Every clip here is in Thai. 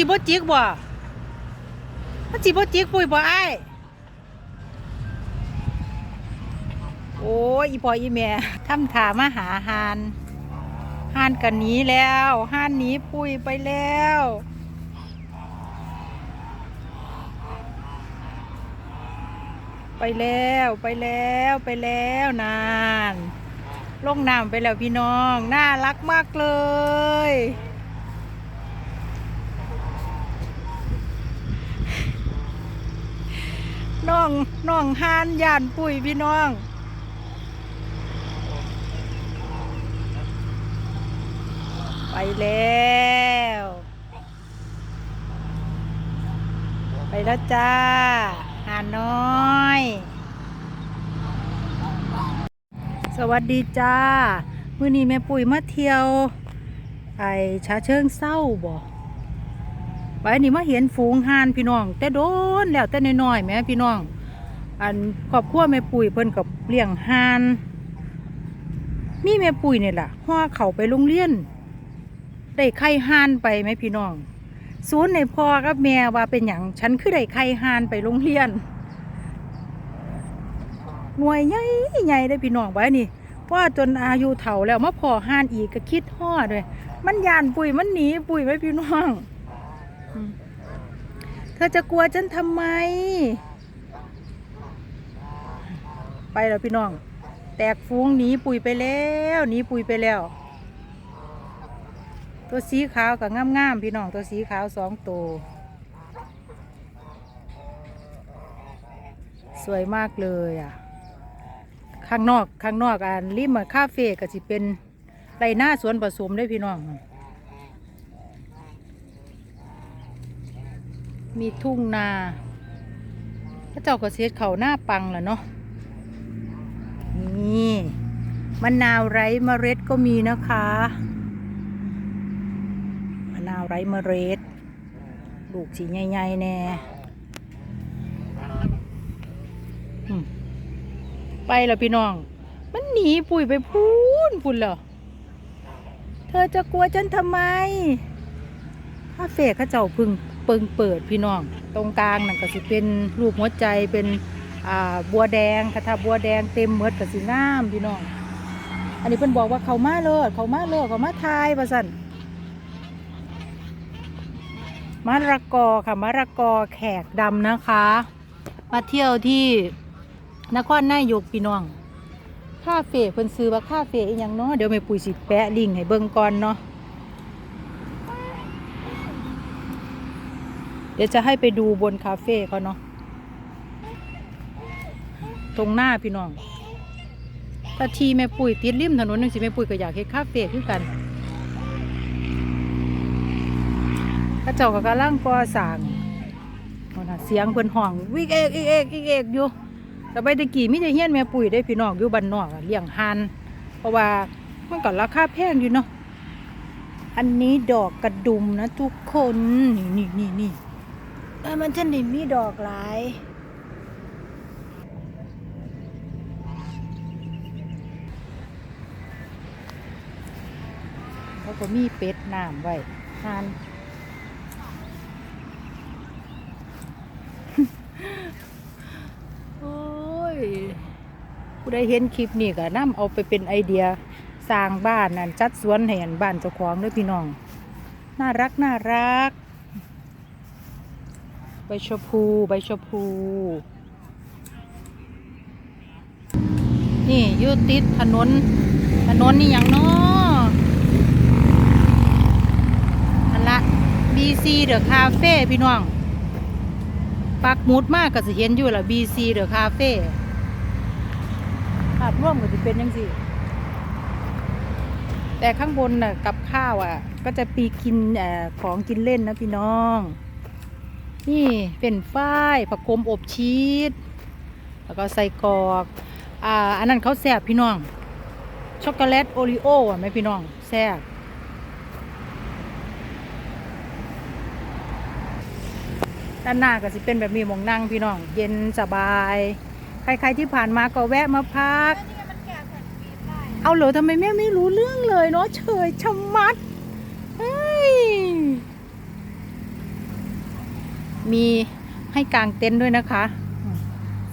สิบ่จิกบ่ มันสิบ่จิกปุ้ยบ่อ้ายโอ้ยอีพ่ออีแม่ทำถามาหาหานหานกันหนีแล้วหานหนีปุ้ยไปแล้วไปแล้วไปแล้วไปแล้วนาน ลงน้ำไปแล้วพี่น้อง น่ารักมากเลย น้องน้องฮานย่านปุ๋ยพี่น้อง ไปแล้ว ไปแล้วจ้าหานน้อย สวัสดีจ้ามื้อนี้แม่ปุ๋ยมาเที่ยว ไอชาเชิงเศร้าบ่ ไปนี่มาเห็นฝูงห่านพี่น้อง แต่โดนแล้วแต่น้อยๆแม่พี่น้อง อันครอบครัวแม่ปุ๋ยเพิ่นกับเลี้ยงห่าน มีแม่ปุ๋ยเนี่ยล่ะห่อเขาไปโรงเรียน ได้ไข่ห่านไปไหมพี่น้องศูนย์ในพ่อกับแม่ว่าเป็นอย่างฉันคือได้ไข่ห่านไปโรงเรียนหน่วยใหญ่ใหญ่ได้พี่น้องไว้นี่เพราะว่าจนอายุเฒ่าแล้วมาพอห่านอีกก็คิดฮอดเลยมันยานปุ๋ยมันหนีปุ๋ยไว้พี่น้อง เธอจะกลัวฉันทำไม ไปแล้วพี่น้อง แตกฟูงหนีปุ๋ยไปแล้วหนีปุ๋ยไปแล้ว ตัวสีขาวกับงามๆพี่น้องตัวสีขาวสองตัวสวยมากเลยอะ ข้างนอกข้างนอกอันริมคาเฟ่ก็สิเป็นไรหน้าสวนผสมได้พี่น้อง มีทุ่งนาพระเจ้าก็เสียเขาหน้าปังแหละเนาะนี่มะนาวไร้เมล็ดก็มีนะคะมะนาวไร้เมล็ดลูกสีใหญ่ๆแน่ไปแล้วพี่น้อง มันหนีปุ๋ยไปพูนพุ่นเหรอเธอจะกลัวฉันทำไมคาเฟ่เข้าเจ้าพึ่ง เปิงเปิดพี่น้อง ตรงกลางนั่นก็สิเป็นรูปหัวใจเป็นบัวแดงคาถาบัวแดงเต็มเมดก็สิงามพี่น้อง อันนี้เพิ่นบอกว่าเขามาเลยเขามาเลยเขามาทายประสันมะระกอค่ะมะระกอแขกดำนะคะ มาเที่ยวที่นครนายกพี่น้องคาเฟ่เพิ่นซื้อว่าคาเฟ่อีหยังเนาะเดี๋ยวแม่ปุ๋ยสิแปะลิงก์ให้เบิ่งก่อนเนาะ เดี๋ยวจะให้ไปดูบนคาเฟ่เขาเนาะตรงหน้าพี่น้องถ้าทีแม่ปุ๋ยติดริมถนนนึงสิแม่ปุ๋ยก็อยากเฮ็ดคาเฟ่คือกันเข้าเจ้าก็กำลังก่อสร้างนะเสียงเพิ่นห้องวิกเอกอีกเอกอีกเอกอยู่แต่ไปตะกี้มิจะเฮียนแม่ปุ๋ยได้พี่น้องอยู่บ้านนอกอะเลี้ยงห่านเพราะว่ามันก็ราคาแพงอยู่เนาะอันนี้ดอกกระดุมนะทุกคนนี่นี่นี่นี่ เอ้ยมันจะนี่มีดอกหลายเขาก็มีเป็ดน้ำไว้ห่านโอ้ยผู้ใดเห็นคลิปนี่ก็นำเอาไปเป็นไอเดียสร้างบ้านนั่นจัดสวนให้อันบ้านเจ้าของเด้วยพี่น้อง น่ารักน่ารัก ใบชะพูใบชะพู นี่ยู่ติดถนน ถนนนี่อย่างน้ออันละ BC The Cafe พี่น้อง ปักหมุดมากก็สิเห็นอยู่ละ BC The Cafe ภาพร่วมก็จะเป็นยังสิแต่ข้างบนน่ะกับข้าวอะ ก็จะปีกินอของกินเล่นนะพี่น้อง นี่เป็นฝ้ายผักกลมอบชีสแล้วก็ใส่กรอกอ่าอันนั้นเขาแซ่บพี่น้อง ช็อกโกแลตโอริโอ้อะไหมพี่น้องแซ่บด้านหน้าก็สิเป็นแบบมีหมองนั่งพี่น้อง เย็นสบาย ใครๆที่ผ่านมาก็แวะมาพัก เอาเหรอทำไมแม่ไม่รู้เรื่องเลยเนาะเฉยชะมัดเฮ้ย มีให้กางเต็นท์ด้วยนะคะ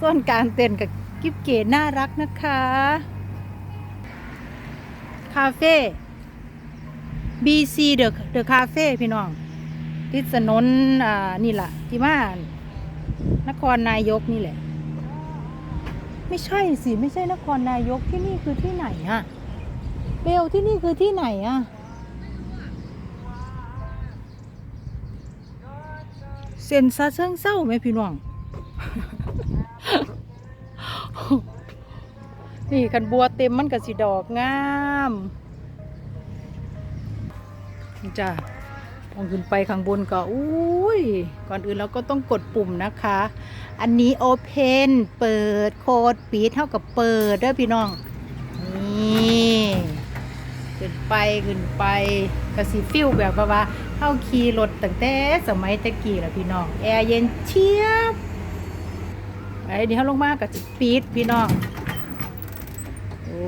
ส่วนกางเต็นท์กับกิฟเก๋น่ารักนะคะ คาเฟ่ BC The The Cafe พี่น้องที่ถนนอ่านี่แหละที่บ้านนครนายกนี่แหละ ไม่ใช่สิ ไม่ใช่นครนายกที่นี่คือที่ไหนอะเบลที่นี่คือที่ไหนอะ เซนซาเซิงเศร้าไหมพี่น้อง นี่กันบัวเต็มมันก็สิดอกงามนี่จ้ะมองขึ้นไปข้างบนก็อุ้ย ก่อนอื่นเราก็ต้องกดปุ่มนะคะ อันนี้ Open เปิดโคดปิดเท่ากับเปิดเด้อพี่น้อง ขึ้นไปขึ้นไปกระสีฟิลแบบว่าเข้าขี่รถตั้งแต่สมัยตะกี้แล้วพี่น้องแอร์เย็นเชียบไอ้เดี๋ยวลงมากับปิดพี่น้องโอ้